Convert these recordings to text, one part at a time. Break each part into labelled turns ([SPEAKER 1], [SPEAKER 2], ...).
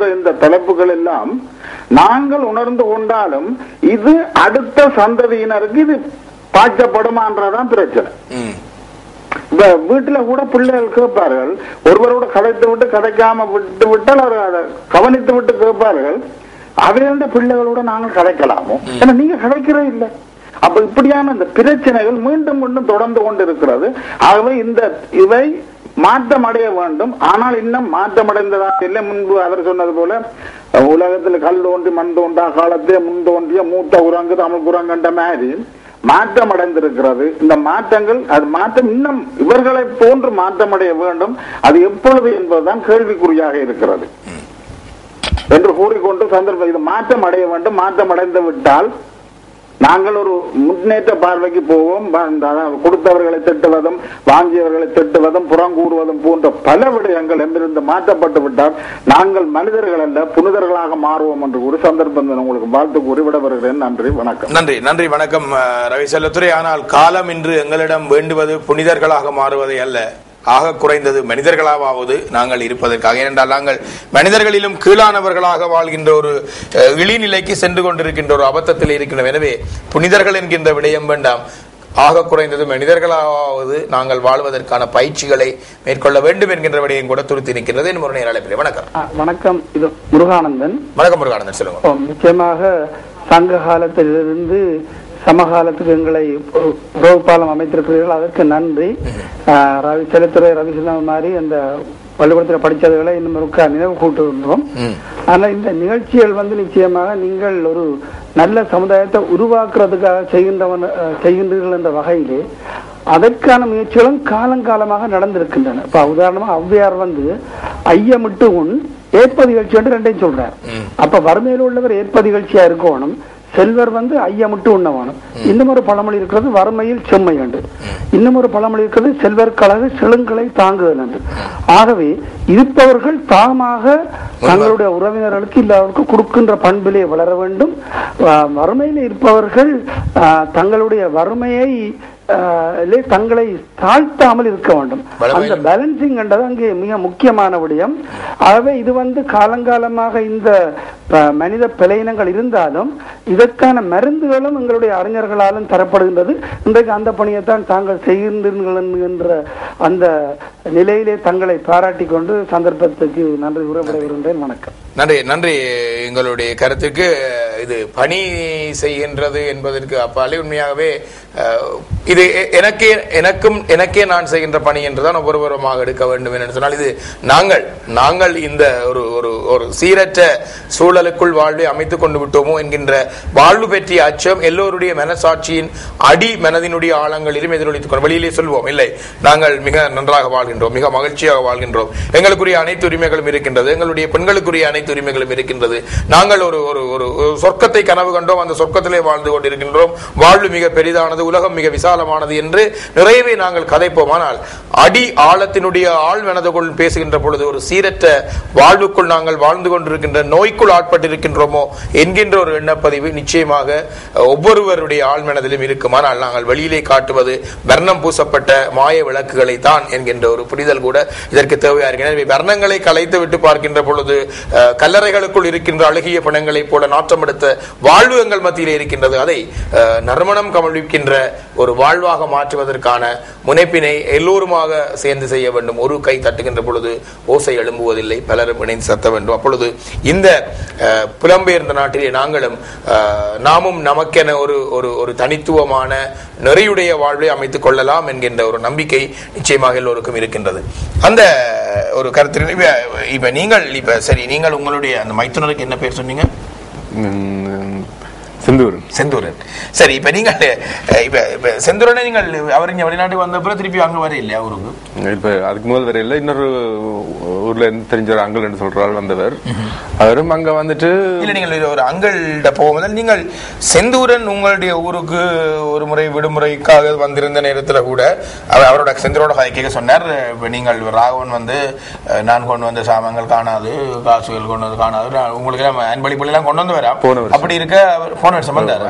[SPEAKER 1] வருகின்ற இந்த தலைப்புகள் எல்லாம் நாங்கள் உணர்ந்து கொண்டாலும் இது அடுத்த சந்ததியினருக்கு இது பாய்ச்சப்படுமான்றதான் பிரச்சனை. இப்ப வீட்டுல கூட பிள்ளைகள் கேட்பார்கள். ஒருவரோட கதைத்து விட்டு கதைக்காம விட்டு விட்டால் அவர் கவனித்து விட்டு கேட்பார்கள். அவையோட பிள்ளைகளோட நாங்கள் கதைக்கலாமோ? ஏன்னா நீங்க கதைக்கிறே இல்லை. அப்ப இப்படியான இந்த பிரச்சனைகள் மீண்டும் மீண்டும் தொடர்ந்து கொண்டு இருக்கிறது ஆகவே இந்த இவை மாற்றம் அடைய வேண்டும். ஆனால் இன்னும் மாற்றம் அடைந்ததாக இல்லை முன்பு அவர் சொன்னது போல உலகத்தில் கல் தோன்றி மண் தோன்றா காலத்திலே முன் தோன்றிய மூத்த குரங்கு தமிழ் குரங்கன்ற மாதிரி மாற்றம் அடைந்திருக்கிறது இந்த மாற்றங்கள் அது மாற்றம் இன்னும் இவர்களை போன்று மாற்றம் அடைய வேண்டும். அது எப்பொழுது என்பதுதான் கேள்விக்குறியாக இருக்கிறது. என்று கூறிக்கொண்டு சந்தர்ப்பம் இது மாற்றம் அடைய வேண்டும். மாற்றம் அடைந்து விட்டால் நாங்கள் ஒரு முன்னேற்ற பார்வைக்கு போவோம். கொடுத்தவர்களை திட்டுவதும் வாங்கியவர்களை திட்டுவதும் புறங்கூறுவதும் போன்ற பல விடயங்கள் எங்கிருந்து மாற்றப்பட்டு விட்டால் நாங்கள் மனிதர்கள் அல்ல புனிதர்களாக மாறுவோம் என்று ஒரு சந்தர்ப்பம் உங்களுக்கு வாழ்த்து கூறி விடவருகிறேன் நன்றி வணக்கம்.
[SPEAKER 2] நன்றி நன்றி வணக்கம் ரவி செல்லத்துறை ஆனால் காலம் இன்று எங்களிடம் வேண்டுவது புனிதர்களாக மாறுவதை அல்ல. ஆக குறைந்தது மனிதர்களாவது நாங்கள் இருப்பதற்காக. ஏனென்றால் நாங்கள் மனிதர்களிலும் கீழானவர்களாக வாழ்கின்ற ஒரு இழிநிலைக்கு சென்று கொண்டிருக்கின்ற ஒரு அபத்தத்தில் இருக்கின்றோம். எனவே புனிதர்கள் என்கின்ற விடயம் வேண்டாம். ஆக குறைந்தது மனிதர்களாவது நாங்கள் வாழ்வதற்கான பயிற்சிகளை மேற்கொள்ள வேண்டும் என்கின்ற விடயம் கூட துருத்தி நிற்கிறது என்று ஒரு நேரத்தில் வணக்கம்.
[SPEAKER 3] வணக்கம். இது முருகானந்தன்.
[SPEAKER 2] வணக்கம் முருகானந்தன். சொல்லுங்க.
[SPEAKER 3] நிச்சயமாக சங்க காலத்திலிருந்து சமகாலத்துக்கு எங்களை உ- உறவு பாலம் அமைத்திருக்கிறீர்கள். அதற்கு நன்றி. ரவி செலுத்துறை ரவிசந்திரன் மாதிரி அந்த பள்ளிக்கூடத்தில் படித்ததுகளை இன்னும் நினைவு கூட்டுகின்றோம். ஆனால் இந்த நிகழ்ச்சிகள் வந்து நிச்சயமாக நீங்கள் ஒரு நல்ல சமுதாயத்தை உருவாக்குறதுக்காக செய்கின்றவன் செய்கின்றீர்கள் என்ற வகையிலே அதற்கான முயற்சிகளும் காலங்காலமாக நடந்திருக்கின்றன. இப்ப உதாரணமா ஔவையார் வந்து ஐயமிட்டு உன் ஏற்ப நிகழ்ச்சி என்று ரெண்டையும் சொல்றார். அப்ப வறுமையில் உள்ளவர் ஏற்ப நிகழ்ச்சியா இருக்கணும். செல்வர் வந்து ஐயமிட்டு உண்ணவணும் இன்னும் ஒரு பழமொழி இருக்கிறது வறுமையில் செம்மை என்று இன்னும் ஒரு பழமொழி இருக்கிறது செல்வர் கழகு செழுங்களை தாங்குதல் என்று ஆகவே இருப்பவர்கள் தாமாக தங்களுடைய உறவினர்களுக்கு இல்லாதவருக்கு கொடுக்கின்ற பண்பிலே வளர வேண்டும். வறுமையில் இருப்பவர்கள் ஆஹ் தங்களுடைய வறுமையை தங்களை தாழ்த்தாமல் இருக்க வேண்டும். அந்த பேலன்சிங் என்றது அங்கே மிக முக்கியமான விடயம். ஆகவே இது வந்து காலங்காலமாக இந்த மனித பிழையினங்கள் இருந்தாலும் இதற்கான மருந்துகளும் எங்களுடைய அறிஞர்களாலும் தரப்படுகின்றது. இன்றைக்கு அந்த பணியைத்தான் தாங்கள் செய்கின்றீர்கள் என்கின்ற அந்த நிலையிலே தங்களை பாராட்டி கொண்டு சந்தர்ப்பத்துக்கு நன்றி கூறப்பட வணக்கம்.
[SPEAKER 2] நன்றி நன்றி. எங்களுடைய கருத்துக்கு இது பணி செய்கின்றது என்பதற்கு அப்பாலே உண்மையாகவே இது எனக்கே எனக்கும் எனக்கே நான் செய்கின்ற பணி என்றுதான் ஒவ்வொருவரமாக எடுக்க வேண்டும் என்று சொன்னால் இது நாங்கள் நாங்கள் இந்த ஒரு ஒரு ஒரு சீரற்ற சூழலுக்குள் வாழ்வை அமைத்துக் கொண்டு விட்டோமோ என்கின்ற வாழ்வு பற்றிய அச்சம் எல்லோருடைய மனசாட்சியின் அடி மனதினுடைய ஆழங்களிலும் எதிரொலித்துக் கொண்டு வெளியிலே சொல்வோம். இல்லை நாங்கள் மிக நன்றாக வாழ்கின்றோம் மிக மகிழ்ச்சியாக வாழ்கின்றோம். எங்களுக்குரிய அனைத்து உரிமைகளும் இருக்கின்றது எங்களுடைய பெண்களுக்குரிய அனைத்து உரிமைகளும் இருக்கின்றது. நாங்கள் ஒரு ஒரு ஒரு சொர்க்கத்தை கனவு கண்டோம் அந்த சொர்க்கத்திலே வாழ்ந்து கொண்டிருக்கின்றோம். வாழ்வு மிக பெரிதானது உலகம் மிக விசாலமானது என்று நிறையவே நாங்கள் கதைப்போம். ஆனால் அடி ஆழத்தினுடைய ஆழ் மனதுக்குள் பேசுகின்ற பொழுது ஒரு சீரற்ற வாழ்வுக்குள் நாங்கள் வாழ்ந்து கொண்டிருக்கின்ற நோய்க்குள் ஆட்பட்டிருக்கின்றோமோ என்கின்ற ஒரு எண்ணப்பதிவு நிச்சயமாக ஒவ்வொருவருடைய ஆழ்மனதிலும் இருக்குமானால் நாங்கள் வெளியிலே காட்டுவது வர்ணம் பூசப்பட்ட மாய விளக்குகளை தான் என்கின்ற ஒரு புரிதல் கூட இதற்கு தேவையா இருக்கிறது எனவே வர்ணங்களை கலைத்து விட்டு பார்க்கின்ற பொழுது கல்லறைகளுக்குள் இருக்கின்ற அழகிய பிணங்களைப் போல நாற்றம் எடுத்த வாழ்வு எங்கள் மத்தியில் இருக்கின்றது. அதை நறுமணம் கமழ்விக்கின்ற ஒரு வாழ்வாக மாற்றுவதற்கான முனைப்பினை எல்லோருமாக சேர்ந்து செய்ய வேண்டும். ஒரு கை தட்டுகின்ற பொழுது ஓசை எழும்புவதில்லை பலரும் இணைந்து சத்த வேண்டும். அப்பொழுது இந்த புலம்பெயர்ந்த நாட்டிலே நாங்களும் நாமும் நமக்கென ஒரு ஒரு ஒரு தனித்துவமான நிறையுடைய வாழ்வை அமைத்துக் கொள்ளலாம் என்கின்ற ஒரு நம்பிக்கை நிச்சயமாக எல்லோருக்கும் இருக்கின்றது. அந்த ஒரு கருத்து இப்ப இப்ப நீங்கள் இப்ப சரி நீங்கள் உங்களுடைய அந்த மைத்துனருக்கு என்ன பேர் சொன்னீங்க?
[SPEAKER 4] ம், செந்தூர்
[SPEAKER 2] செந்தூரன். சரி இப்ப நீங்கள் அஹ், இப்ப இப்ப செந்தூரனை நீங்கள் அவர் இங்க வெளிநாட்டுக்கு வந்த பிறகு திருப்பி அங்க வர இல்லையா அவருக்கு
[SPEAKER 4] இப்ப அதுக்கு முதல் வரையில இன்னொரு ஊர்ல இருந்து தெரிஞ்ச ஒரு அங்கிள் என்று சொல்ற ஆள் வந்தவர். அவரும் அங்க வந்துட்டு
[SPEAKER 2] இல்ல நீங்கள் ஒரு அங்கள்கிட்ட போகும்போது நீங்கள் செந்தூரன் உங்களுடைய ஊருக்கு ஒரு முறை விடுமுறைக்காக வந்திருந்த நேரத்துல கூட அவர் அவரோட செந்தூரோட கேட்க சொன்னார். இப்ப நீங்கள் ராகவன் வந்து நான் கொண்டு வந்த சாமான்கள் காணாது காசுகள் கொண்டு வந்து காணாது உங்களுக்கு எல்லாம் கொண்டு வந்து வரா. அப்படி இருக்க அவர் போன வருஷம் வந்தார்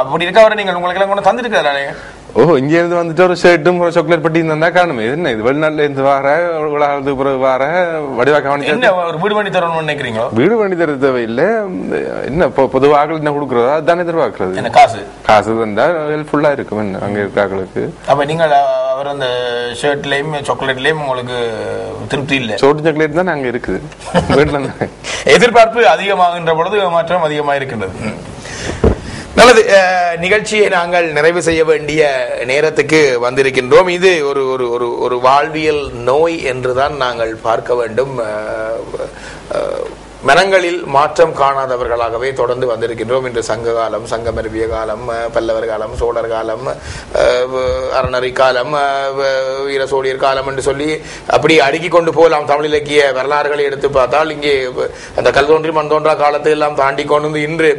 [SPEAKER 2] அப்படி இருக்க அவரை நீங்கள்? உங்களுக்கு எல்லாம் கொண்டு தந்துருக்காரு
[SPEAKER 4] ஓ இங்க இருந்து வந்துட்டு ஒரு ஷர்ட்டும் ஒரு சாக்லேட் பட்டி இருந்தா காணுமே இது என்ன? இது வெளிநாட்டுல இருந்து வார உலகத்து பிறகு வார வடிவா கவனிச்சா
[SPEAKER 2] ஒரு வீடு பண்ணி தரணும்னு நினைக்கிறீங்களோ?
[SPEAKER 4] வீடு பண்ணி தர தேவையில்லை. என்ன இப்போ பொதுவாக என்ன கொடுக்குறதோ அதுதானே எதிர்பார்க்கறது.
[SPEAKER 2] என்ன காசு?
[SPEAKER 4] காசு தந்தா ஹெல்ப்ஃபுல்லா இருக்கும் என்ன அங்க இருக்க ஆக்களுக்கு.
[SPEAKER 2] அப்ப நீங்கள் அஹ், அவர் அந்த ஷர்ட்லயும் சாக்லேட்லயும் உங்களுக்கு திருப்தி இல்லை?
[SPEAKER 4] சோட்டு சாக்லேட் தான் அங்க இருக்குது. வீட்டுல
[SPEAKER 2] எதிர்பார்ப்பு அதிகமாகின்ற பொழுது மாற்றம் அதிகமாக இருக்கின்றது. நல்லது நிகழ்ச்சியை நாங்கள் நிறைவு செய்ய வேண்டிய நேரத்துக்கு வந்திருக்கின்றோம். இது ஒரு ஒரு ஒரு ஒரு வாழ்வியல் நோய் என்றுதான் நாங்கள் பார்க்க வேண்டும். மனங்களில் மாற்றம் காணாதவர்களாகவே தொடர்ந்து வந்திருக்கின்றோம். இன்று சங்க காலம் சங்கமருவிய காலம் பல்லவர் காலம் சோழர் காலம் அறநறி காலம் வீர சோழியர் காலம் என்று சொல்லி அப்படி அடுக்கி கொண்டு போகலாம். தமிழ் இலக்கிய வரலாறுகளை எடுத்து பார்த்தால் இங்கே அந்த கல் தோன்றி மண் தோன்றா காலத்தை எல்லாம் தாண்டி கொண்டு இன்று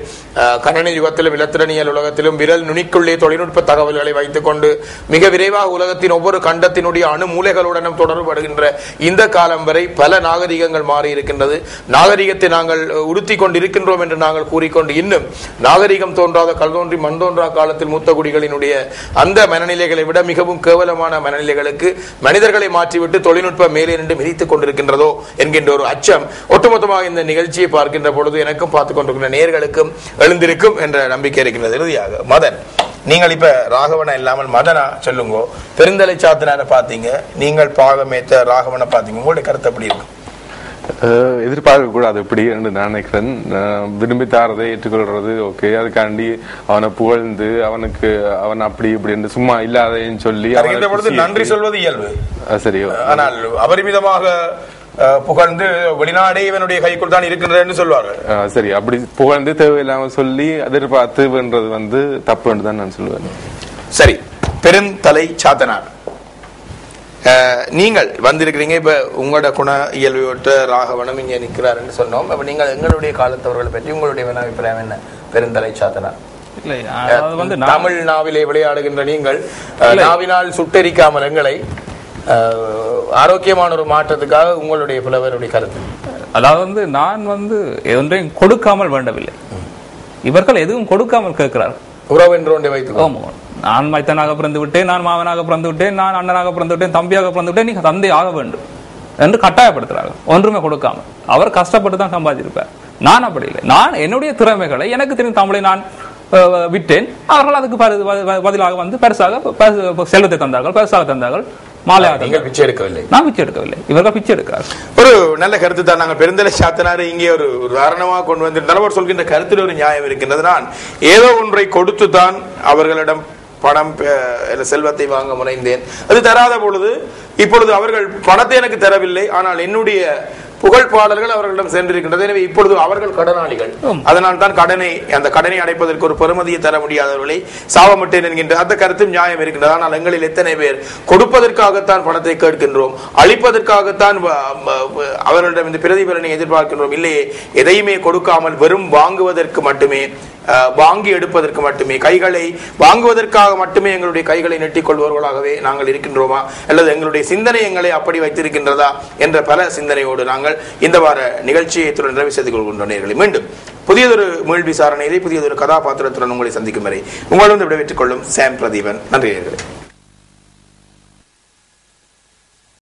[SPEAKER 2] கணனி யுகத்திலும் இலத்திரனியல் உலகத்திலும் விரல் நுனிக்குள்ளே தொழில்நுட்ப தகவல்களை வைத்துக் கொண்டு மிக விரைவாக உலகத்தின் ஒவ்வொரு கண்டத்தினுடைய அணு மூலைகளுடனும் தொடர்படுகின்ற இந்த காலம் வரை பல நாகரிகங்கள் மாறி இருக்கின்றது நாகரிகத்தை நாங்கள் உடுத்திக் கொண்டிருக்கின்றோம் என்று நாங்கள் கூறிக்கொண்டு இன்னும் நாகரிகம் தோன்றாத கல் தோன்றி மண் தோன்றா காலத்தில் மூத்த குடிகளினுடைய அந்த மனநிலைகளை விட மிகவும் கேவலமான மனநிலைகளுக்கு மனிதர்களை மாற்றிவிட்டு தொழில்நுட்பம் மேலே நின்று மிதித்துக் கொண்டிருக்கின்றதோ என்கின்ற ஒரு அச்சம் ஒட்டுமொத்தமாக இந்த நிகழ்ச்சியை பார்க்கின்ற பொழுது எனக்கும் பார்த்துக் கொண்டிருக்கின்ற நேர்களுக்கும் எழுந்திருக்கும் என்ற நம்பிக்கை இருக்கின்றது இறுதியாக மதன் நீங்கள் இப்ப ராகவனை இல்லாமல் மதனா சொல்லுங்க. பெருந்தலை சாத்தினார பாத்தீங்க நீங்கள் பாகமேத்த ராகவனை பாத்தீங்க உங்களுடைய கருத்து எப்படி இருக்கும்?
[SPEAKER 4] எதிர்பார்க்க கூடாது இப்படி என்று நான் நினைக்கிறேன். விரும்பி தாரதை ஏற்றுக்கொள்றது ஓகே. அதுக்காண்டி அவனை புகழ்ந்து அவனுக்கு அவன் அப்படி இப்படி என்று சும்மா இல்லாதேன்னு சொல்லி
[SPEAKER 2] நன்றி சொல்வது இயல்பு.
[SPEAKER 4] சரியோ.
[SPEAKER 2] ஆனால் அபரிமிதமாக புகழ்ந்து வெளிநாடே இவனுடைய கைக்குள் தான் இருக்கின்றன்னு
[SPEAKER 4] அஹ் சரி. அப்படி புகழ்ந்து தேவையில்லாம சொல்லி எதிர்பார்த்து வென்றது வந்து தப்புன்னு தான் நான் சொல்லுவேன்
[SPEAKER 2] சரி. பெருந்தலை சாத்தனார். நீங்கள் வந்திருக்கிறீங்க. இப்ப உங்களோட குண இயல்புட்ட ராகவனம் இங்க நிற்கிறாருன்னு சொன்னோம். அப்ப நீங்கள் எங்களுடைய காலத்தவர்களை பற்றி உங்களுடைய அபிப்பிராயம் என்ன? பெருந்தலை
[SPEAKER 5] நான்
[SPEAKER 2] தமிழ் நாவிலே விளையாடுகின்ற நீங்கள் நாவினால் சுட்டெரிக்காமல் எங்களை ஆரோக்கியமான ஒரு மாற்றத்துக்காக உங்களுடைய புலவருடைய கருத்து.
[SPEAKER 5] அதாவது வந்து நான் வந்து ஒன்றையும் கொடுக்காமல் வேண்டவில்லை. இவர்கள் எதுவும் கொடுக்காமல் கேட்கிறார்கள்.
[SPEAKER 2] உறவு என்று ஒன்றை
[SPEAKER 5] ஆமா. நான் மைத்தனாக பிறந்து விட்டேன் நான் மாவனாக பிறந்து விட்டேன் நான் அண்ணனாக பிறந்து விட்டேன் தம்பியாக பிறந்து விட்டேன் நீங்க தந்தை ஆக வேண்டும் என்று கட்டாயப்படுத்துறாங்க. ஒன்றுமே கொடுக்காம. அவர் கஷ்டப்பட்டு தான் சம்பாதிச்சிருப்பார். நான் அப்படி இல்லை. நான் என்னுடைய திறமைகளை எனக்கு தெரிந்த தமிழை நான் விட்டேன் அவர்கள் அதுக்கு பதிலாக வந்து பெருசாக பெருசு- செல்வத்தை தந்தார்கள் பெருசாக தந்தார்கள் மாலையாக
[SPEAKER 2] பிச்சை எடுக்கவில்லை.
[SPEAKER 5] நான் பிச்சை எடுக்கவில்லை. இவர்கள் பிச்சை எடுக்கிறார்கள்.
[SPEAKER 2] ஒரு நல்ல கருத்து தான். நாங்கள் பெருந்தலை சாத்தனாரு இங்கே ஒரு உதாரணமாக கொண்டு வந்திருந்தாலும் அவர் சொல்கின்ற கருத்தில் ஒரு நியாயம் இருக்கின்றது நான் ஏதோ ஒன்றை கொடுத்து தான் அவர்களிடம் பணம் செல்வத்தை வாங்க முனைந்தேன். அது தராத பொழுது இப்பொழுது அவர்கள் பணத்தை எனக்கு தரவில்லை. ஆனால் என்னுடைய புகழ்பாளர்கள் அவர்களிடம் சென்றிருக்கின்றது எனவே இப்பொழுது அவர்கள் கடனாளிகள். அதனால் தான் கடனை அந்த கடனை அடைப்பதற்கு ஒரு பெறுமதியை தர முடியாதவர்களை சாபமிட்டேன் என்கின்ற அந்த கருத்தும் நியாயம் இருக்கின்றது. ஆனால் எங்களில் எத்தனை பேர் கொடுப்பதற்காகத்தான் பணத்தை கேட்கின்றோம் அளிப்பதற்காகத்தான் அவர்களிடம் இந்த பிரதிபலனை எதிர்பார்க்கின்றோம். இல்லையே எதையுமே கொடுக்காமல் வெறும் வாங்குவதற்கு மட்டுமே வாங்கி எடுப்பதற்கு மட்டுமே கைகளை வாங்குவதற்காக மட்டுமே எங்களுடைய கைகளை நெட்டிக் கொள்பவர்களாகவே நாங்கள் இருக்கின்றோமா? அல்லது எங்களுடைய சிந்தனை எங்களை அப்படி வைத்திருக்கின்றதா? என்ற பல சிந்தனையோடு நாங்கள் இந்த வார நிகழ்ச்சியை இத்துடன் நிறைவு செய்து கொள்கின்ற நேர்களை. மீண்டும் புதியதொரு மீள் விசாரணையிலே புதியதொரு கதாபாத்திரத்துடன் உங்களை சந்திக்கும் வரை உங்களிடம் விடைபெற்றுக் கொள்ளும் சாம் பிரதீபன். நன்றி